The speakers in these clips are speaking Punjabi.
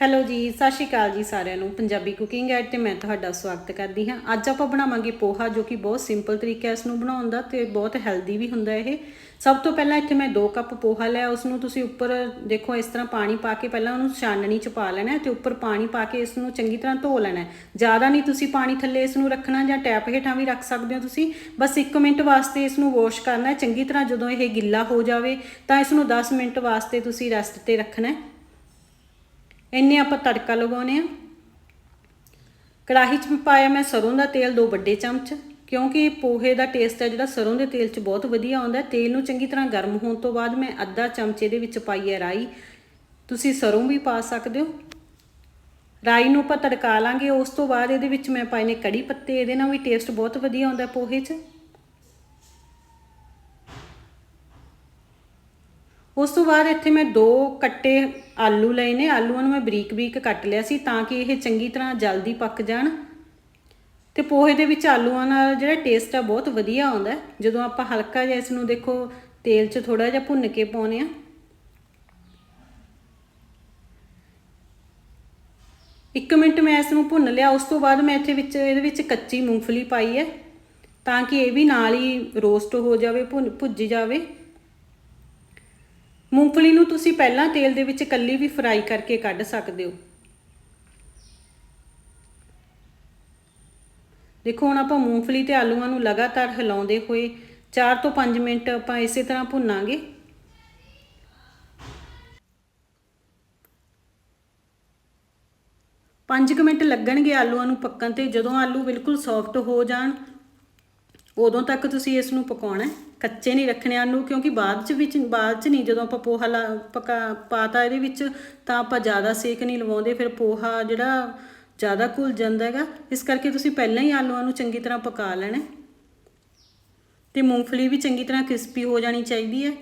ਹੈਲੋ ਜੀ, ਸਤਿ ਸ਼੍ਰੀ ਅਕਾਲ ਜੀ ਸਾਰਿਆਂ ਨੂੰ। ਪੰਜਾਬੀ ਕੁਕਿੰਗ ਐਡ ਤੇ ਮੈਂ ਤੁਹਾਡਾ ਸਵਾਗਤ ਕਰਦੀ ਹਾਂ। ਅੱਜ ਆਪਾਂ ਬਣਾਵਾਂਗੇ ਪੋਹਾ, ਜੋ ਕਿ ਬਹੁਤ ਸਿੰਪਲ ਤਰੀਕਾ ਹੈ ਇਸ ਨੂੰ ਬਣਾਉਣ ਦਾ ਤੇ ਬਹੁਤ ਹੈਲਦੀ ਵੀ ਹੁੰਦਾ ਇਹ। ਸਭ ਤੋਂ ਪਹਿਲਾਂ ਇੱਥੇ ਮੈਂ 2 ਕੱਪ ਪੋਹਾ ਲਿਆ ਉਸ ਨੂੰ ਤੁਸੀਂ ਉੱਪਰ ਦੇਖੋ, ਇਸ ਤਰ੍ਹਾਂ ਪਾਣੀ ਪਾ ਕੇ ਪਹਿਲਾਂ ਉਹਨੂੰ ਛਾਨਣੀ ਚ ਪਾ ਲੈਣਾ ਹੈ ਤੇ ਉੱਪਰ ਪਾਣੀ ਪਾ ਕੇ ਇਸ ਨੂੰ ਚੰਗੀ ਤਰ੍ਹਾਂ ਧੋ ਲੈਣਾ ਜ਼ਿਆਦਾ ਨਹੀਂ ਤੁਸੀਂ ਪਾਣੀ ਥੱਲੇ ਇਸ ਨੂੰ ਰੱਖਣਾ ਜਾਂ ਟੈਪ ਹੇਠਾਂ ਵੀ ਰੱਖ ਸਕਦੇ ਹੋ ਤੁਸੀਂ। ਬਸ 1 ਮਿੰਟ ਵਾਸਤੇ ਇਸ ਨੂੰ ਵਾਸ਼ ਕਰਨਾ ਚੰਗੀ ਤਰ੍ਹਾਂ ਜਦੋਂ ਇਹ ਗਿੱਲਾ ਹੋ ਜਾਵੇ ਤਾਂ ਇਸ ਨੂੰ 10 ਮਿੰਟ ਵਾਸਤੇ ਤੁਸੀਂ ਰੈਸਟ ਤੇ ਰੱਖਣਾ ਇੰਨੇ ਆਪਾਂ ਤੜਕਾ ਲਗਾਉਨੇ ਆ। ਕੜਾਹੀ 'ਚ ਪਾਇਆ ਮੈਂ ਸਰੋਂ ਦਾ ਤੇਲ ਦੋ ਵੱਡੇ ਚਮਚ, ਕਿਉਂਕਿ ਪੋਹੇ ਦਾ ਟੇਸਟ ਹੈ ਜਿਹੜਾ ਸਰੋਂ ਦੇ ਤੇਲ 'ਚ ਬਹੁਤ ਵਧੀਆ ਆਉਂਦਾ। ਤੇਲ ਨੂੰ ਚੰਗੀ ਤਰ੍ਹਾਂ ਗਰਮ ਹੋਣ ਤੋਂ ਬਾਅਦ ਮੈਂ ਅੱਧਾ ਚਮਚ ਇਹਦੇ ਵਿੱਚ ਪਾਈ ਹੈ ਰਾਈ। ਤੁਸੀਂ ਸਰੋਂ ਵੀ ਪਾ ਸਕਦੇ ਹੋ। ਰਾਈ ਨੂੰ ਆਪਾਂ ਤੜਕਾ ਲਾਂਗੇ, ਉਸ ਤੋਂ ਬਾਅਦ ਇਹਦੇ ਵਿੱਚ ਮੈਂ ਪਾਏ ਨੇ ਕੜੀ ਪੱਤੇ, ਇਹਦੇ ਨਾਲ ਵੀ ਟੇਸਟ ਬਹੁਤ ਵਧੀਆ ਆਉਂਦਾ ਪੋਹੇ 'ਚ। ਉਸ ਤੋਂ ਬਾਅਦ ਇੱਥੇ ਮੈਂ ਦੋ ਕੱਟੇ ਆਲੂ ਲਏ ਨੇ। ਆਲੂਆਂ ਨੂੰ ਮੈਂ ਬਰੀਕ ਬਰੀਕ ਕੱਟ ਲਿਆ ਸੀ ਤਾਂ ਕਿ ਇਹ ਚੰਗੀ ਤਰ੍ਹਾਂ ਜਲਦੀ ਪੱਕ ਜਾਣ। ਤੇ ਪੋਹੇ ਦੇ ਵਿੱਚ ਆਲੂਆਂ ਨਾਲ ਜਿਹੜਾ ਟੇਸਟ ਆ ਬਹੁਤ ਵਧੀਆ ਆਉਂਦਾ ਜਦੋਂ ਆਪਾਂ ਹਲਕਾ ਜਿਹਾ ਇਸ ਨੂੰ ਦੇਖੋ, ਤੇਲ 'ਚ ਥੋੜਾ ਜਿਹਾ ਭੁੰਨ ਕੇ ਪਾਉਨੇ ਆ ਇੱਕ ਮਿੰਟ ਮੈਂ ਇਸ ਨੂੰ ਭੁੰਨ ਲਿਆ। ਉਸ ਤੋਂ ਬਾਅਦ ਮੈਂ ਇੱਥੇ ਵਿੱਚ, ਇਹਦੇ ਵਿੱਚ ਕੱਚੀ ਮੂੰਗਫਲੀ ਪਾਈ ਹੈ। ਤਾਂ ਕਿ ਇਹ ਵੀ ਨਾਲ ਹੀ ਰੋਸਟ ਹੋ ਜਾਵੇ, ਭੁੰਨ, ਭੁੱਜ ਜਾਵੇ। ਮੂੰਗਫਲੀ ਨੂੰ ਤੁਸੀਂ ਪਹਿਲਾਂ ਤੇਲ ਦੇ ਵਿੱਚ ਕੱਲੀ ਵੀ ਫਰਾਈ ਕਰਕੇ ਕੱਢ ਸਕਦੇ ਹੋ। ਦੇਖੋ, ਹੁਣ ਆਪਾਂ ਮੂੰਗਫਲੀ ਤੇ ਆਲੂਆਂ ਨੂੰ ਲਗਾਤਾਰ ਹਿਲਾਉਂਦੇ ਹੋਏ 4 ਤੋਂ 5 ਮਿੰਟ ਆਪਾਂ ਇਸੇ ਤਰ੍ਹਾਂ ਭੁੰਨਾਂਗੇ। ਪੰਜ ਕੁ ਮਿੰਟ ਲੱਗਣਗੇ ਆਲੂਆਂ ਨੂੰ ਪੱਕਣ ਤੇ। ਜਦੋਂ ਆਲੂ ਬਿਲਕੁਲ ਸੌਫਟ ਹੋ ਜਾਣ, ਉਦੋਂ ਤੱਕ ਤੁਸੀਂ ਇਸ ਨੂੰ ਪਕਾਉਣਾ ਹੈ। ਕੱਚੇ ਨਹੀਂ ਰੱਖਣੇ ਆਲੂ, ਕਿਉਂਕਿ ਬਾਅਦ ਚ ਵਿੱਚ, ਬਾਅਦ ਚ ਨਹੀਂ, ਜਦੋਂ ਆਪਾਂ ਪੋਹਾ ਲਾ, ਪਕਾ, ਪਾਤਾ ਇਹਦੇ ਵਿੱਚ, ਤਾਂ ਆਪਾਂ ਜ਼ਿਆਦਾ ਸੇਕ ਨਹੀਂ ਲਵਾਉਂਦੇ, ਫਿਰ ਪੋਹਾ ਜਿਹੜਾ ਜ਼ਿਆਦਾ ਘੁਲ ਜਾਂਦਾ ਹੈਗਾ, ਇਸ ਕਰਕੇ ਤੁਸੀਂ ਪਹਿਲਾਂ ਹੀ ਆਲੂਆਂ ਨੂੰ ਚੰਗੀ ਤਰ੍ਹਾਂ ਪਕਾ ਲੈਣਾ ਤੇ ਮੂੰਗਫਲੀ ਵੀ ਚੰਗੀ ਤਰ੍ਹਾਂ ਕ੍ਰਿਸਪੀ ਹੋ ਜਾਣੀ ਚਾਹੀਦੀ ਹੈ।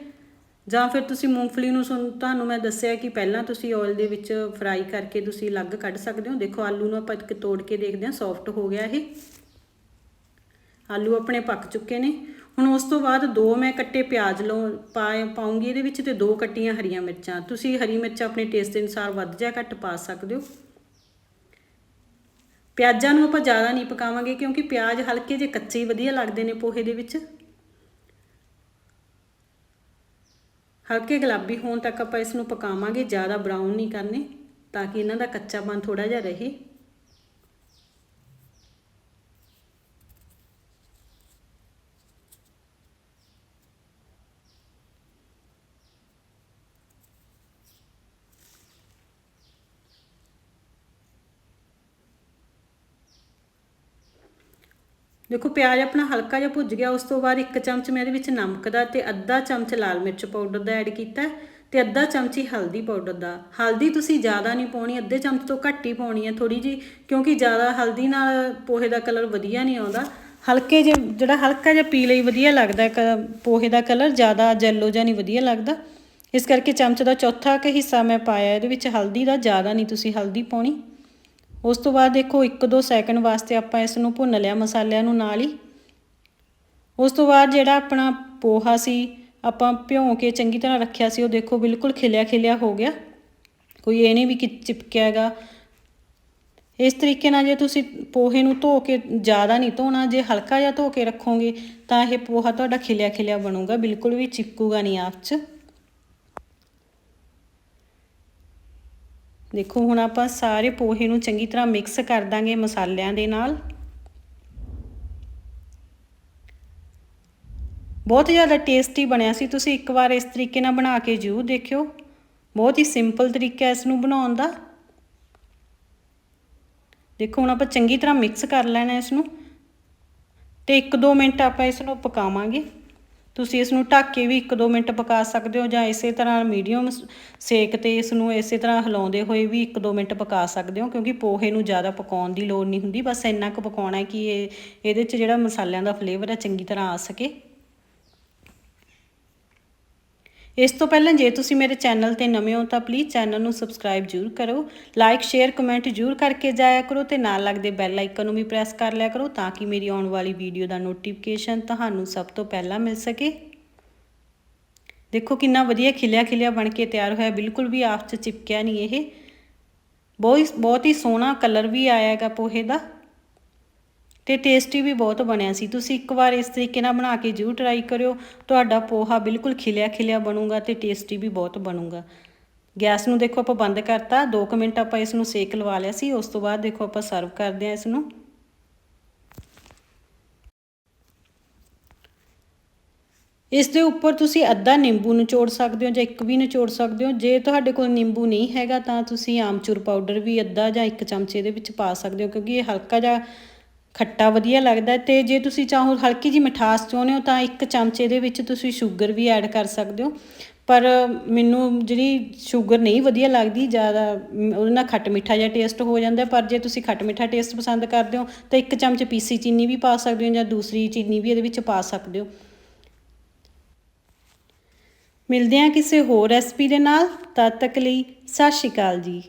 ਜਾਂ ਫਿਰ ਤੁਸੀਂ ਮੂੰਗਫਲੀ ਨੂੰ ਤੁਹਾਨੂੰ ਮੈਂ ਦੱਸਿਆ ਕਿ ਪਹਿਲਾਂ ਤੁਸੀਂ ਆਇਲ ਦੇ ਵਿੱਚ ਫਰਾਈ ਕਰਕੇ ਤੁਸੀਂ ਅਲੱਗ ਕੱਢ ਸਕਦੇ ਹੋ। ਦੇਖੋ, ਆਲੂ ਨੂੰ ਆਪਾਂ ਤੋੜ ਕੇ ਦੇਖਦੇ ਹਾਂ ਸੌਫਟ ਹੋ ਗਿਆ ਇਹ। ਆਲੂ ਆਪਣੇ ਪੱਕ ਚੁੱਕੇ ਨੇ। ਹੁਣ ਉਸ ਤੋਂ ਬਾਅਦ ਦੋ ਮੈਂ ਕੱਟੇ ਪਿਆਜ਼ ਲਓ ਪਾਉਂਗੀ, ਇਹਦੇ ਵਿੱਚ ਤੇ ਦੋ ਕੱਟੀਆਂ ਹਰੀਆਂ ਮਿਰਚਾਂ। ਤੁਸੀਂ ਹਰੀ ਮਿਰਚ ਆਪਣੇ ਟੇਸਟ ਦੇ ਅਨੁਸਾਰ ਵੱਧ ਜਾਂ ਘੱਟ ਪਾ ਸਕਦੇ ਹੋ। ਪਿਆਜ਼ਾਂ ਨੂੰ ਆਪਾਂ ਜ਼ਿਆਦਾ ਨਹੀਂ ਪਕਾਵਾਂਗੇ ਕਿਉਂਕਿ ਪਿਆਜ਼ ਹਲਕੇ ਜਿਹੇ ਕੱਚੇ ਹੀ ਵਧੀਆ ਲੱਗਦੇ ਨੇ ਪੋਹੇ ਦੇ ਵਿੱਚ। ਹਲਕੇ ਗੁਲਾਬੀ ਹੋਣ ਤੱਕ ਆਪਾਂ ਇਸ ਨੂੰ ਪਕਾਵਾਂਗੇ, ਜ਼ਿਆਦਾ ਬਰਾਊਨ ਨਹੀਂ ਕਰਨੇ, ਤਾਂ ਕਿ ਇਹਨਾਂ ਦਾ ਕੱਚਾਪਨ ਥੋੜਾ ਜਿਹਾ ਰਹੇ। ਦੇਖੋ, ਪਿਆਜ਼ ਆਪਣਾ ਹਲਕਾ ਜਿਹਾ ਭੁੱਜ ਗਿਆ, ਉਸ ਤੋਂ ਬਾਅਦ ਇੱਕ ਚਮਚ ਮੈਂ ਇਹਦੇ ਵਿੱਚ ਨਮਕ ਦਾ ਤੇ ਅੱਧਾ ਚਮਚ ਲਾਲ ਮਿਰਚ ਪਾਊਡਰ ਦਾ ਐਡ ਕੀਤਾ ਤੇ ਅੱਧਾ ਚਮਚੀ ਹਲਦੀ ਪਾਊਡਰ ਦਾ। ਹਲਦੀ ਤੁਸੀਂ ਜ਼ਿਆਦਾ ਨਹੀਂ ਪਾਉਣੀ, ਅੱਧੇ ਚਮਚ ਤੋਂ ਘੱਟ ਹੀ ਪਾਉਣੀ ਹੈ ਥੋੜੀ ਜੀ ਕਿਉਂਕਿ ਜ਼ਿਆਦਾ ਹਲਦੀ ਨਾਲ ਪੋਹੇ ਦਾ ਕਲਰ ਵਧੀਆ ਨਹੀਂ ਆਉਂਦਾ। ਹਲਕੇ ਜਿਹਾ ਜਿਹੜਾ ਹਲਕਾ ਜਿਹਾ ਪੀਲਾ ਹੀ ਵਧੀਆ ਲੱਗਦਾ ਪੋਹੇ ਦਾ ਕਲਰ, ਜ਼ਿਆਦਾ ਜੈਲੋ ਜਿਹਾ ਨਹੀਂ ਵਧੀਆ ਲੱਗਦਾ। ਇਸ ਕਰਕੇ ਚਮਚ ਦਾ ਚੌਥਾ ਕੁ ਹਿੱਸਾ ਮੈਂ ਪਾਇਆ, ਇਹਦੇ ਵਿੱਚ ਹਲਦੀ ਦਾ ਜ਼ਿਆਦਾ ਨਹੀਂ ਤੁਸੀਂ ਹਲਦੀ ਪਾਉਣੀ। ਉਸ ਤੋਂ ਬਾਅਦ ਦੇਖੋ 1-2 ਸੈਕਿੰਡ ਵਾਸਤੇ ਆਪਾਂ ਇਸ ਨੂੰ ਭੁੰਨ ਲਿਆ ਮਸਾਲਿਆਂ ਨੂੰ ਨਾਲ ਹੀ। ਉਸ ਤੋਂ ਬਾਅਦ ਜਿਹੜਾ ਆਪਣਾ ਪੋਹਾ ਸੀ, ਆਪਾਂ ਭਿਉਂ ਕੇ ਚੰਗੀ ਤਰ੍ਹਾਂ ਰੱਖਿਆ ਸੀ, ਉਹ ਦੇਖੋ ਬਿਲਕੁਲ ਖਿਲਿਆ ਖਿਲਿਆ ਹੋ ਗਿਆ। ਕੋਈ ਇਹ ਨਹੀਂ ਵੀ ਕਿ ਚਿਪਕਿਆ ਹੈਗਾ। ਇਸ ਤਰੀਕੇ ਨਾਲ ਜੇ ਤੁਸੀਂ ਪੋਹੇ ਨੂੰ ਧੋ ਕੇ ਜ਼ਿਆਦਾ ਨਹੀਂ ਧੋਣਾ, ਜੇ ਹਲਕਾ ਜਿਹਾ ਧੋ ਕੇ ਰੱਖੋਗੇ, ਤਾਂ ਇਹ ਪੋਹਾ ਤੁਹਾਡਾ ਖਿਲਿਆ ਖਿਲਿਆ ਬਣੂਗਾ, ਬਿਲਕੁਲ ਵੀ ਚਿਪਕੂਗਾ ਨਹੀਂ ਆਪ 'ਚ। ਦੇਖੋ, ਹੁਣ ਆਪਾਂ ਸਾਰੇ ਪੋਹੇ ਨੂੰ ਚੰਗੀ ਤਰ੍ਹਾਂ ਮਿਕਸ ਕਰ ਦਾਂਗੇ ਮਸਾਲਿਆਂ ਦੇ ਨਾਲ। ਬਹੁਤ ਜ਼ਿਆਦਾ ਟੇਸਟੀ ਬਣਿਆ ਸੀ। ਤੁਸੀਂ ਇੱਕ ਵਾਰ ਇਸ ਤਰੀਕੇ ਨਾਲ ਬਣਾ ਕੇ ਜ਼ਰੂਰ ਦੇਖਿਓ। ਬਹੁਤ ਹੀ ਸਿੰਪਲ ਤਰੀਕਾ ਹੈ ਇਸ ਨੂੰ ਬਣਾਉਣ ਦਾ। ਦੇਖੋ, ਹੁਣ ਆਪਾਂ ਚੰਗੀ ਤਰ੍ਹਾਂ ਮਿਕਸ ਕਰ ਲੈਣਾ ਇਸ ਨੂੰ। ਤੇ 1-2 ਮਿੰਟ ਆਪਾਂ ਇਸ ਨੂੰ ਪਕਾਵਾਂਗੇ। ਤੁਸੀਂ ਇਸ ਨੂੰ ਢੱਕ ਕੇ ਵੀ 1-2 ਮਿੰਟ ਪਕਾ ਸਕਦੇ ਹੋ ਜਾਂ ਇਸੇ ਤਰ੍ਹਾਂ ਮੀਡੀਅਮ ਸੇਕ ਤੇ ਇਸ ਨੂੰ ਇਸੇ ਤਰ੍ਹਾਂ ਹਿਲਾਉਂਦੇ ਹੋਏ ਵੀ 1-2 ਮਿੰਟ ਪਕਾ ਸਕਦੇ ਹੋ, ਕਿਉਂਕਿ ਪੋਹੇ ਨੂੰ ਜ਼ਿਆਦਾ ਪਕਾਉਣ ਦੀ ਲੋੜ ਨਹੀਂ ਹੁੰਦੀ, ਬਸ ਇੰਨਾ ਕੁ ਪਕਾਉਣਾ ਹੈ ਕਿ ਇਹ, ਇਹਦੇ 'ਚ ਜਿਹੜਾ ਮਸਾਲਿਆਂ ਦਾ ਫਲੇਵਰ ਹੈ ਚੰਗੀ ਤਰ੍ਹਾਂ ਆ ਸਕੇ। ਇਸ ਤੋਂ ਪਹਿਲਾਂ ਜੇ ਤੁਸੀਂ ਮੇਰੇ ਚੈਨਲ ਤੇ ਨਵੇਂ ਹੋ ਤਾਂ ਪਲੀਜ਼ ਚੈਨਲ ਨੂੰ ਸਬਸਕ੍ਰਾਈਬ ਜ਼ਰੂਰ ਕਰੋ ਲਾਈਕ ਸ਼ੇਅਰ ਕਮੈਂਟ ਜ਼ਰੂਰ ਕਰਕੇ ਜਾਇਆ ਕਰੋ ਤੇ ਨਾਲ ਲੱਗਦੇ ਬੈਲ ਆਈਕਨ ਨੂੰ ਵੀ ਪ੍ਰੈਸ ਕਰ ਲਿਆ ਕਰੋ ਤਾਂ ਕਿ ਮੇਰੀ ਆਉਣ ਵਾਲੀ ਵੀਡੀਓ ਦਾ ਨੋਟੀਫਿਕੇਸ਼ਨ ਤੁਹਾਨੂੰ ਸਭ ਤੋਂ ਪਹਿਲਾਂ ਮਿਲ ਸਕੇ। ਦੇਖੋ ਕਿੰਨਾ ਵਧੀਆ ਖਿਲਿਆ ਖਿਲਿਆ ਬਣ ਕੇ ਤਿਆਰ ਹੋਇਆ, ਬਿਲਕੁਲ ਵੀ ਆਪ 'ਚ ਚਿਪਕਿਆ ਨਹੀਂ ਇਹ। ਬਹੁਤ ਬਹੁਤ ਹੀ ਸੋਹਣਾ ਕਲਰ ਵੀ ਆਇਆ ਹੈਗਾ ਪੋਹੇ ਦਾ। ਤੇ ਟੇਸਟੀ ਵੀ ਬਹੁਤ ਬਣਿਆ ਸੀ। ਤੁਸੀਂ ਇੱਕ ਵਾਰ ਇਸ ਤਰੀਕੇ ਨਾਲ ਬਣਾ ਕੇ ਜ਼ਰੂਰ ਟਰਾਈ ਕਰਿਓ। ਤੁਹਾਡਾ ਪੋਹਾ ਬਿਲਕੁਲ ਖਿਲਿਆ ਖਿਲਿਆ ਬਣੂਗਾ ਤੇ ਟੇਸਟੀ ਵੀ ਬਹੁਤ ਬਣੂਗਾ। ਗੈਸ ਨੂੰ ਦੇਖੋ ਆਪਾਂ ਬੰਦ ਕਰਤਾ। 2 ਮਿੰਟ ਆਪਾਂ ਇਸ ਨੂੰ ਸੇਕ ਲਵਾ ਲਿਆ ਸੀ। ਉਸ ਤੋਂ ਬਾਅਦ ਦੇਖੋ ਆਪਾਂ ਸਰਵ ਕਰਦੇ ਹਾਂ ਇਸ ਨੂੰ ਇਸ ਦੇ ਉੱਪਰ ਤੁਸੀਂ ਅੱਧਾ ਨਿੰਬੂ ਨਿਚੋੜ ਸਕਦੇ ਹੋ ਜਾਂ ਇੱਕ ਵੀ ਨਿਚੋੜ ਸਕਦੇ ਹੋ। ਜੇ ਤੁਹਾਡੇ ਕੋਲ ਨਿੰਬੂ ਨਹੀਂ ਹੈਗਾ ਤਾਂ ਤੁਸੀਂ ਆਮਚੂਰ ਪਾਊਡਰ ਵੀ ਅੱਧਾ ਜਾਂ ਇੱਕ ਚਮਚੇ ਦੇ ਵਿੱਚ ਪਾ ਸਕਦੇ ਹੋ, ਕਿਉਂਕਿ ਇਹ ਹਲਕਾ ਜਿਹਾ ਖੱਟਾ ਵਧੀਆ ਲੱਗਦਾ ਤੇ ਜੇ ਤੁਸੀਂ ਚਾਹੋ ਹਲਕੀ ਜੀ ਮਿਠਾਸ ਚਾਹੁੰਦੇ ਹੋ ਤਾਂ ਇੱਕ ਚਮਚੇ ਦੇ ਵਿੱਚ ਤੁਸੀਂ ਸ਼ੂਗਰ ਵੀ ਐਡ ਕਰ ਸਕਦੇ ਹੋ। ਪਰ ਮੈਨੂੰ ਜਿਹੜੀ ਸ਼ੂਗਰ ਨਹੀਂ ਵਧੀਆ ਲੱਗਦੀ, ਜ਼ਿਆਦਾ ਉਹਦੇ ਨਾਲ ਖੱਟ ਮਿੱਠਾ ਜਿਹਾ ਟੇਸਟ ਹੋ ਜਾਂਦਾ ਪਰ ਜੇ ਤੁਸੀਂ ਖੱਟ ਮਿੱਠਾ ਟੇਸਟ ਪਸੰਦ ਕਰਦੇ ਹੋ ਤਾਂ ਇੱਕ ਚਮਚ ਪੀਸੀ ਚੀਨੀ ਵੀ ਪਾ ਸਕਦੇ ਹੋ ਜਾਂ ਦੂਸਰੀ ਚੀਨੀ ਵੀ ਇਹਦੇ ਵਿੱਚ ਪਾ ਸਕਦੇ ਹੋ। ਮਿਲਦੇ ਹਾਂ ਕਿਸੇ ਹੋਰ ਰੈਸਪੀ ਦੇ ਨਾਲ। ਤਦ ਤੱਕ ਲਈ ਸਤਿ ਸ਼੍ਰੀ ਅਕਾਲ ਜੀ।